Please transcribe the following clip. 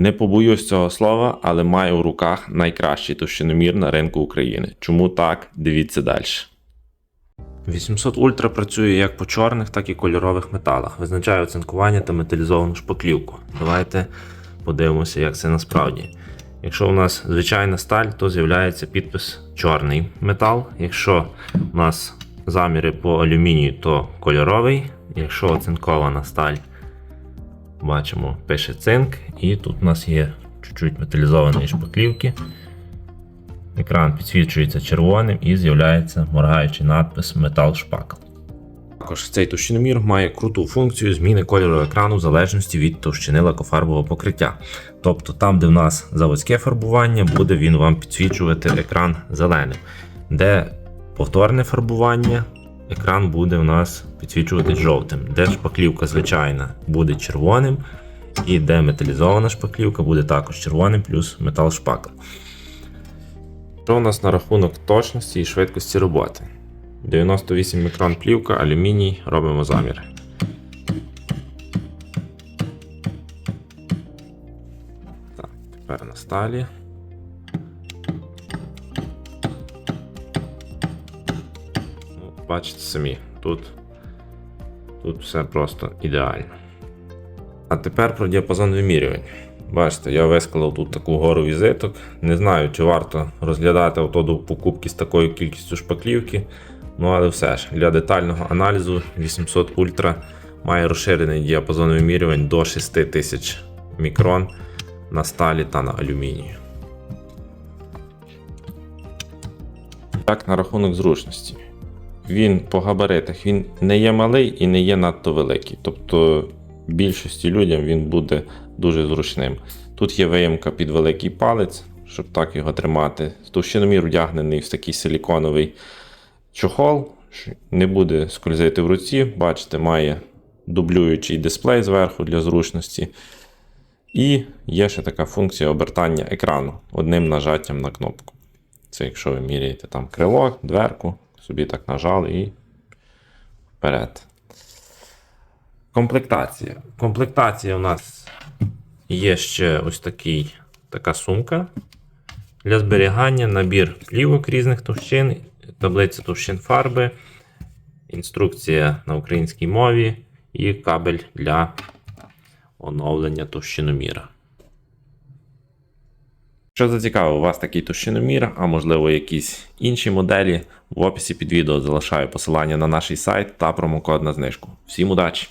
Не побоюсь цього слова, але маю в руках найкращий товщиномір на ринку України. Чому так? Дивіться далі. 800 Ультра працює як по чорних, так і кольорових металах. Визначає оцинкування та металізовану шпаклівку. Давайте подивимося, як це насправді. Якщо у нас звичайна сталь, то з'являється підпис чорний метал. Якщо у нас заміри по алюмінію, то кольоровий. Якщо оцинкована сталь, бачимо, пише цинк, і тут у нас є чуть-чуть металізованої шпаклівки. Екран підсвічується червоним і з'являється моргаючий надпис Метал Шпакл. Також цей товщиномір має круту функцію зміни кольору екрану в залежності від товщини лакофарбового покриття. Тобто там, де в нас заводське фарбування, буде він вам підсвічувати екран зеленим. Де повторне фарбування, екран буде у нас підсвічувати жовтим. Де шпаклівка звичайна буде червоним, і де металізована шпаклівка буде також червоним плюс метал шпакл. Що у нас на рахунок точності і швидкості роботи? 98 мікрон плівка, алюміній, робимо заміри. Так, тепер на сталі. Бачите самі, тут, тут все просто ідеально. А тепер про діапазон вимірювань. Бачите, я вискалив тут таку гору візиток. Не знаю, чи варто розглядати авто до покупки з такою кількістю шпаклівки. Ну, але все ж, для детального аналізу 800 Ultra має розширений діапазон вимірювань до 6000 мікрон на сталі та на алюмінію. Так, на рахунок зручності. Він по габаритах він не є малий і не є надто великий. Тобто більшості людям він буде дуже зручним. Тут є виємка під великий палець, щоб так його тримати. Товщиномір вдягнений в такий силіконовий чохол, не буде скользити в руці. Бачите, має дублюючий дисплей зверху для зручності. І є ще така функція обертання екрану одним нажаттям на кнопку. Це якщо ви міряєте там крило, дверку, собі так нажали і вперед. Комплектація. Комплектація у нас є ще ось такий, така сумка для зберігання, набір плівок різних товщин, таблиця товщин фарби, інструкція на українській мові і кабель для оновлення товщиноміра. Що зацікавив вас такий товщиномір, а можливо якісь інші моделі, в описі під відео залишаю посилання на наш сайт та промокод на знижку. Всім удачі!